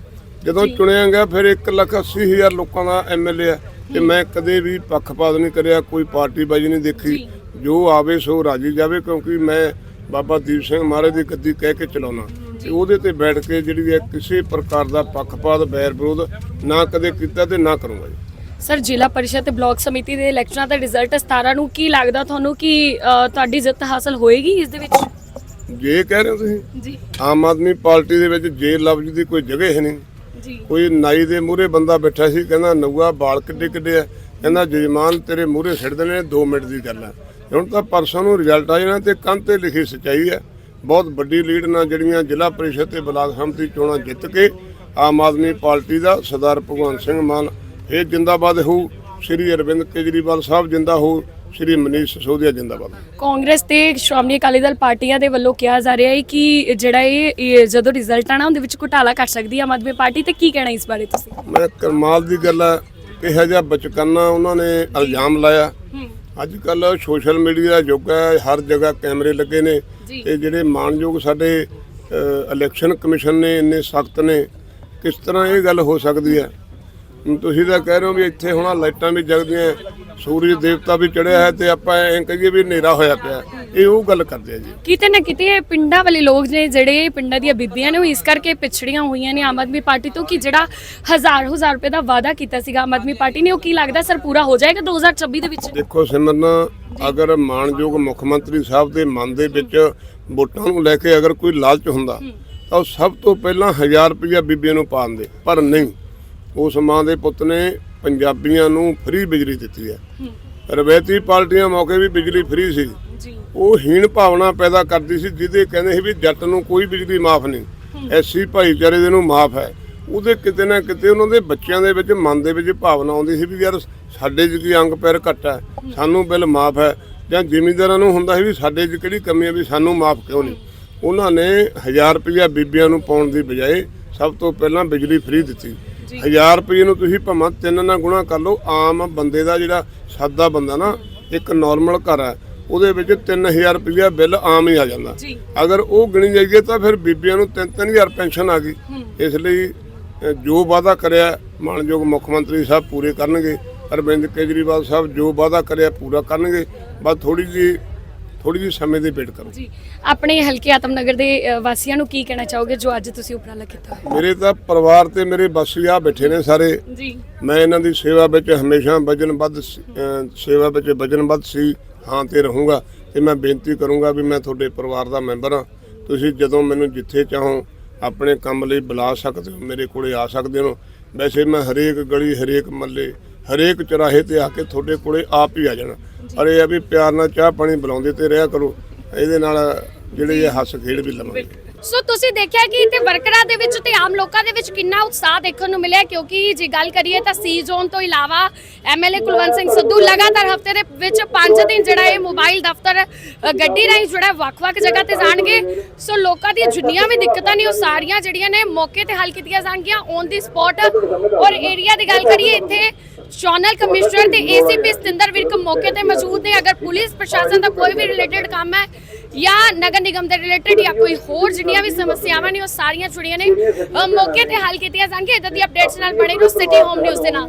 ਜਦੋਂ ਚੁਣਿਆ ਗਿਆ ਫਿਰ 1 ਲੱਖ 80 ਹਜ਼ਾਰ ਲੋਕਾਂ ਦਾ ਐਮਐਲਏ ਹੈ। ਤੇ ਮੈਂ ਕਦੇ ਵੀ ਪੱਖਪਾਤ ਨਹੀਂ ਕਰਿਆ ਕੋਈ ਪਾਰਟੀ ਬਾਜੀ ਨਹੀਂ ਦੇਖੀ। ਜੋ। ਆਵੇ ਸੋ ਰਾਜੀ ਜਾਵੇ ਕਿਉਂਕਿ ਮੈਂ ਬਾਬਾ ਦੀਪ ਸਿੰਘ ਮਹਾਰਾਜ ਦੀ ਗੱਦੀ ਕਹਿ ਕੇ ਚਲਾਉਣਾ। ਤੇ ਉਹਦੇ ਤੇ ਬੈਠ ਕੇ ਜਿਹੜੀ ਹੈ ਕਿਸੇ ਪ੍ਰਕਾਰ ਦਾ ਪੱਖਪਾਤ ਬੈਰ ਵਿਰੋਧ ਨਾ ਕਦੇ ਕੀਤਾ ਤੇ ਨਾ ਕਰੂੰਗਾ ਜੀ। ਸਰ ਜ਼ਿਲ੍ਹਾ ਪਰਿਸ਼ਦ ਤੇ ਬਲਾਕ ਸਮਿਤੀ ਦੇ ਇਲੈਕਸ਼ਨਾਂ ਦਾ ਰਿਜ਼ਲਟ 17 ਨੂੰ ਕੀ ਲੱਗਦਾ ਤੁਹਾਨੂੰ ਕਿ ਤੁਹਾਡੀ ਜਿੱਤ ਹਾਸਲ ਹੋਏਗੀ ਇਸ ਦੇ ਵਿੱਚ? ਜੇ ਕਹਿ ਰਹੇ ਹੋ ਤੁਸੀਂ? ਜੀ। ਆਮ ਆਦਮੀ ਪਾਰਟੀ ਦੇ ਵਿੱਚ ਜੇ ਲਫ਼ਜ਼ ਦੀ ਕੋਈ ਜਗ੍ਹਾ ਹੀ ਨਹੀਂ। ਕੋਈ ਨਾਈ ਦੇ ਮੂਹਰੇ ਬੰਦਾ ਬੈਠਾ ਸੀ, ਕਹਿੰਦਾ ਨਊਆ ਬਾਲ ਕਿੱਡੇ ਕਿੱਡੇ ਆ। ਕਹਿੰਦਾ, ਜਜਮਾਨ ਤੇਰੇ ਮੂਹਰੇ ਛੱਡਦੇ ਨੇ 2 ਮਿੰਟ ਦੀ ਗੱਲ ਹੈ ਹੁਣ ਤਾਂ ਪਰਸੋਂ ਨੂੰ ਰਿਜ਼ਲਟ ਆ ਜਾਣਾ ਤੇ ਕੰਨ ਤੇ ਲਿਖੀ ਸਚਾਈ ਹੈ ਬਹੁਤ ਵੱਡੀ ਲੀਡ ਨਾਲ ਜਿਹੜੀਆਂ ਜ਼ਿਲ੍ਹਾ ਪਰਿਸ਼ਦ ਤੇ ਬਲਾਕ ਸੰਮਤੀ ਚੋਣਾਂ ਜਿੱਤ ਕੇ ਆਮ ਆਦਮੀ ਪਾਰਟੀ ਦਾ ਸਰਦਾਰ ਭਗਵੰਤ ਸਿੰਘ ਮਾਨ, ਇਹ ਜਿੰਦਾਬਾਦ ਹੋਊ। ਸ਼੍ਰੀ ਅਰਵਿੰਦ ਕੇਜਰੀਵਾਲ ਸਾਹਿਬ ਜਿੰਦਾ ਹੋ ਸ਼੍ਰੀ ਮਨੀਸ਼ ਸਿਸੋਦੀਆ ਜਿੰਦਾਬਾਦ। ਕਾਂਗਰਸ ਤੇ ਸ਼੍ਰੋਮਣੀ ਅਕਾਲੀ ਦਲ ਪਾਰਟੀਆਂ ਦੇ ਵੱਲੋਂ ਕਿਹਾ ਜਾ ਰਿਹਾ ਹੈ ਕਿ ਜਿਹੜਾ ਇਹ ਇਹ ਜਦੋਂ ਰਿਜ਼ਲਟ ਆਣਾ ਉਹਦੇ ਵਿੱਚ ਘੁਟਾਲਾ ਕਰ ਸਕਦੀ ਹੈ ਆਮ ਆਦਮੀ ਪਾਰਟੀ ਤੇ ਕੀ ਕਹਿਣਾ ਇਸ ਬਾਰੇ ਤੁਸੀਂ? ਮੈਂ ਕਮਾਲ ਦੀ ਗੱਲ ਹੈ ਕਿਹਾ ਜਿਹਾ ਬਚਕਾਨਾ ਉਹਨਾਂ ਨੇ ਇਲਜ਼ਾਮ ਲਾਇਆ। ਅੱਜ ਕੱਲ ਸੋਸ਼ਲ ਮੀਡੀਆ ਦਾ ਯੁੱਗ ਹੈ ਹਰ ਜਗ੍ਹਾ ਕੈਮਰੇ ਲੱਗੇ ਨੇ। ਤੇ ਜਿਹੜੇ ਮਾਨਯੋਗ ਸਾਡੇ ਇਲੈਕਸ਼ਨ ਕਮਿਸ਼ਨ ਨੇ ਇੰਨੇ ਸਖਤ ਨੇ ਕਿਸ ਤਰ੍ਹਾਂ ਇਹ ਗੱਲ ਹੋ ਸਕਦੀ ਹੈ? ਤੁਸੀਂ ਤਾਂ ਕਹਿ ਰਹੇ ਹੋ ਵੀ ਇੱਥੇ ਹੁਣ ਆਹ ਲਾਈਟਾਂ ਵੀ ਜਗਦੀਆਂ ਸੂਰਜ ਦੇਵਤਾ ਵੀ ਚੜਿਆ ਹੈ ਤੇ ਆਪਾਂ ਐਂ ਕਹੀਏ ਵੀ ਹਨੇਰਾ ਹੋਇਆ ਪਿਆ ਇਹ ਉਹ ਗੱਲ ਕਰਦੇ ਆ ਜੀ। ਕਿਤੇ ਨਾ ਕਿਤੇ ਇਹ ਪਿੰਡਾਂ ਵਾਲੇ ਲੋਕ ਨੇ ਜਿਹੜੇ ਪਿੰਡਾਂ ਦੀਆਂ ਬੀਬੀਆਂ ਨੇ ਉਹ ਇਸ ਕਰਕੇ ਪਿਛੜੀਆਂ ਹੋਈਆਂ ਨੇ ਆਮ ਆਦਮੀ ਪਾਰਟੀ ਤੋਂ ਕਿ ਜਿਹੜਾ ਹਜ਼ਾਰ ਹਜ਼ਾਰ ਰੁਪਏ ਦਾ ਵਾਅਦਾ ਕੀਤਾ ਸੀਗਾ ਆਮ ਆਦਮੀ ਪਾਰਟੀ ਨੇ ਉਹ ਕੀ ਲੱਗਦਾ ਸਰ ਪੂਰਾ ਹੋ ਜਾਏਗਾ 2026 ਦੇ ਵਿੱਚ? ਦੇਖੋ ਸਿਮਰਨ ਅਗਰ ਮਾਨਯੋਗ ਮੁੱਖ ਮੰਤਰੀ ਸਾਹਿਬ ਦੇ ਮਨ ਦੇ ਵਿੱਚ ਵੋਟਾਂ ਨੂੰ ਲੈ ਕੇ ਅਗਰ ਕੋਈ ਲਾਲਚ ਹੁੰਦਾ ਤਾਂ ਉਹ ਸਭ ਤੋਂ ਪਹਿਲਾਂ 1000 ਰੁਪਇਆ ਬੀਬੀਆਂ ਨੂੰ ਪਾਉਂਦੇ ਪਰ ਨਹੀਂ। ਉਸ ਮਾਂ ਦੇ ਪੁੱਤ ਨੇ ਪੰਜਾਬੀਆਂ ਨੂੰ ਫ੍ਰੀ ਬਿਜਲੀ ਦਿੱਤੀ ਹੈ। ਰਵੈਤੀ ਪਾਰਟੀਆਂ ਮੌਕੇ ਵੀ ਬਿਜਲੀ ਫ੍ਰੀ ਸੀ। ਉਹ ਹੀਣ ਭਾਵਨਾ ਪੈਦਾ ਕਰਦੀ ਸੀ ਜਿਹਦੇ ਕਹਿੰਦੇ ਸੀ ਵੀ ਜੱਟ ਨੂੰ ਕੋਈ ਬਿਜਲੀ ਮਾਫ ਨਹੀਂ। ਐਸੀ ਭਾਈਚਾਰੇ ਦੇ ਨੂੰ ਮਾਫ ਹੈ। ਉਹਦੇ ਕਿਤੇ ਨਾ ਕਿਤੇ ਉਹਨਾਂ ਦੇ ਬੱਚਿਆਂ ਦੇ ਵਿੱਚ ਮਨ ਦੇ ਵਿੱਚ ਭਾਵਨਾ ਆਉਂਦੀ ਸੀ ਵੀ ਯਾਰ ਸਾਡੇ 'ਚ ਕੀ ਅੰਗ ਪੈਰ ਘੱਟ ਹੈ ਸਾਨੂੰ ਬਿੱਲ ਮਾਫ ਹੈ। ਜਾਂ ਜ਼ਿਮੀਂਦਾਰਾਂ ਨੂੰ ਹੁੰਦਾ ਸੀ ਵੀ ਸਾਡੇ 'ਚ ਕਿਹੜੀ ਕਮੀ ਹੈ ਵੀ ਸਾਨੂੰ ਮਾਫ ਕਿਉਂ ਨਹੀਂ। ਉਹਨਾਂ ਨੇ 1000 ਰੁਪਇਆ ਬੀਬੀਆਂ ਨੂੰ ਪਾਉਣ ਦੀ ਬਜਾਏ ਸਭ ਤੋਂ ਪਹਿਲਾਂ ਬਿਜਲੀ ਫ੍ਰੀ ਦਿੱਤੀ। 1000 ਰੁਪਏ ਨੂੰ ਤੁਸੀਂ ਭਾਵੇਂ ਤਿੰਨ ਨਾਲ ਗੁਣਾ ਕਰ ਲਓ ਆਮ ਬੰਦੇ ਦਾ ਜਿਹੜਾ ਸਾਦਾ ਬੰਦਾ ਨਾ ਇੱਕ ਨਾਰਮਲ ਘਰ ਹੈ ਉਹਦੇ ਵਿੱਚ 3000 ਰੁਪਇਆ ਬਿੱਲ ਆਮ ਹੀ ਆ ਜਾਂਦਾ। ਅਗਰ ਉਹ ਗਿਣੀ ਜਾਈਏ ਤਾਂ ਫਿਰ ਬੀਬੀਆਂ ਨੂੰ 3-3000 ਪੈਨਸ਼ਨ ਆ ਗਈ। ਇਸ ਲਈ ਜੋ ਵਾਅਦਾ ਕਰਿਆ ਮਾਨਯੋਗ ਮੁੱਖ ਮੰਤਰੀ ਸਾਹਿਬ ਪੂਰੇ ਕਰਨਗੇ। ਅਰਵਿੰਦ ਕੇਜਰੀਵਾਲ ਸਾਹਿਬ ਜੋ ਵਾਅਦਾ ਕਰਿਆ ਪੂਰਾ ਕਰਨਗੇ। ਬਸ ਥੋੜੀ ਜੀ ਥੋੜੀ ਜੀ ਸਮੇਂ ਦੀ ਵੇਟ ਕਰੋ। ਜੀ ਆਪਣੇ ਹਲਕੇ ਆਤਮਨਗਰ ਦੇ ਅ, ਵਾਸੀਆਂ ਨੂੰ ਕੀ ਕਹਿਣਾ ਚਾਹੋਗੇ ਜੋ ਅੱਜ ਤੁਸੀਂ ਉਪਰਾਲਾ ਕੀਤਾ ਹੋਇਆ? ਮੇਰੇ ਤਾਂ ਪਰਿਵਾਰ ਤੇ ਮੇਰੇ ਬਾਸੀ ਆ ਬੈਠੇ ਨੇ ਸਾਰੇ। ਜੀ। ਮੈਂ ਇਹਨਾਂ ਦੀ ਸੇਵਾ ਵਿੱਚ ਹਮੇਸ਼ਾ ਵਜਨਬੱਧ ਸੀ- ਅਹ ਸੇਵਾ ਵਿੱਚ ਵਜਨਬੱਧ ਸੀ ਹਾਂ ਤੇ ਰਹੂੰਗਾ ਤੇ ਮੈਂ ਬੇਨਤੀ ਕਰੂੰਗਾ ਵੀ ਮੈਂ ਤੁਹਾਡੇ ਪਰਿਵਾਰ ਦਾ ਮੈਂਬਰ ਹਾਂ। ਤੁਸੀਂ ਜਦੋਂ ਮੈਨੂੰ ਜਿੱਥੇ ਚਾਹੋ ਆਪਣੇ ਕੰਮ ਲਈ ਬੁਲਾ ਸਕਦੇ ਹੋ ਮੇਰੇ ਕੋਲੇ ਆ ਸਕਦੇ ਹੋ। ਵੈਸੇ ਮੈਂ ਹਰੇਕ ਗਲੀ ਹਰੇਕ ਮੱਲੇ ਹਰੇਕ ਚੁਰਾਹੇ ਤੇ ਆ ਕੇ ਤੁਹਾਡੇ ਕੋਲੇ ਆਪ ਹੀ ਆ ਜਾਣਾ। ਪਰ ਇਹ ਆ ਵੀ ਪਿਆਰ ਨਾਲ ਚਾਹ ਪਾਣੀ ਬੁਲਾਉਂਦੇ ਤੇ ਰਿਹਾ ਕਰੋ। ਇਹਦੇ ਨਾਲ ਜਿਹੜੇ ਇਹ ਹੱਸ ਖੇਡ ਵੀ ਲਵਾਂਗੇ। ਸੋ ਤੁਸੀਂ ਦੇਖਿਆ ਕਿ ਇੱਥੇ ਵਰਕਰਾਂ ਦੇ ਵਿੱਚ ਤੇ ਆਮ ਲੋਕਾਂ ਦੇ ਵਿੱਚ ਕਿੰਨਾ ਉਤਸ਼ਾਹ ਦੇਖਣ ਨੂੰ ਮਿਲਿਆ ਕਿਉਂਕਿ ਜੇ ਗੱਲ ਕਰੀਏ ਤਾਂ ਸੀ ਜ਼ੋਨ ਤੋਂ ਇਲਾਵਾ ਐਮਐਲਏ ਕੁਲਵੰਤ ਸਿੰਘ ਸਿੱਧੂ ਲਗਾਤਾਰ ਹਫ਼ਤੇ ਦੇ ਵਿੱਚ 5 ਦਿਨ ਜਿਹੜਾ ਇਹ ਮੋਬਾਈਲ ਦਫ਼ਤਰ ਗੱਡੀ ਰਾਹੀਂ ਜਿਹੜਾ ਵੱਖ-ਵੱਖ ਜਗ੍ਹਾ ਤੇ ਜਾਣਗੇ। ਸੋ ਲੋਕਾਂ ਦੀਆਂ ਜਿੰਨੀਆਂ ਵੀ ਦਿੱਕਤਾਂ ਨੇ ਉਹ ਸਾਰੀਆਂ ਜਿਹੜੀਆਂ ਨੇ ਮੌਕੇ ਤੇ ਹੱਲ ਕੀਤੀਆਂ ਜਾਣਗੀਆਂ ਔਨ ਦੀ ਸਪੌਟ ਔਰ ਏਰੀਆ ਦੀ ਗੱਲ ਕਰੀਏ ਇੱਥੇ ਜ਼ੋਨਲ ਕਮਿਸ਼ਨਰ ਤੇ ਏਸੀਪੀ ਸਤਿੰਦਰ ਵਿਰਕ ਮੌਕੇ ਤੇ ਮੌਜੂਦ ਨੇ। ਅਗਰ ਪੁਲਿਸ ਪ੍ਰਸ਼ਾਸਨ ਦਾ ਕੋਈ ਵੀ ਰਿਲੇਟਡ ਕੰਮ ਹੈ ਜਾਂ ਨਗਰ ਨਿਗਮ ਦੇ ਰਿਲੇਟਡ ਜਾਂ ਕੋਈ ਹੋਰ ਜਿਹੜੀਆਂ ਵੀ ਸਮੱਸਿਆਵਾਂ ਨੇ, ਉਹ ਸਾਰੀਆਂ ਜੁੜੀਆਂ ਨੇ। ਮੌਕੇ ਤੇ ਹੱਲ ਕੀਤੀਆਂ ਜਾਣਗੀਆਂ। ਇਦਾਂ ਦੀ ਅਪਡੇਟਸ ਨਾਲ ਬਣੇ ਰਹੋ ਸਿਟੀ ਹੋਮ ਨਿਊਜ਼ ਦੇ ਨਾਲ।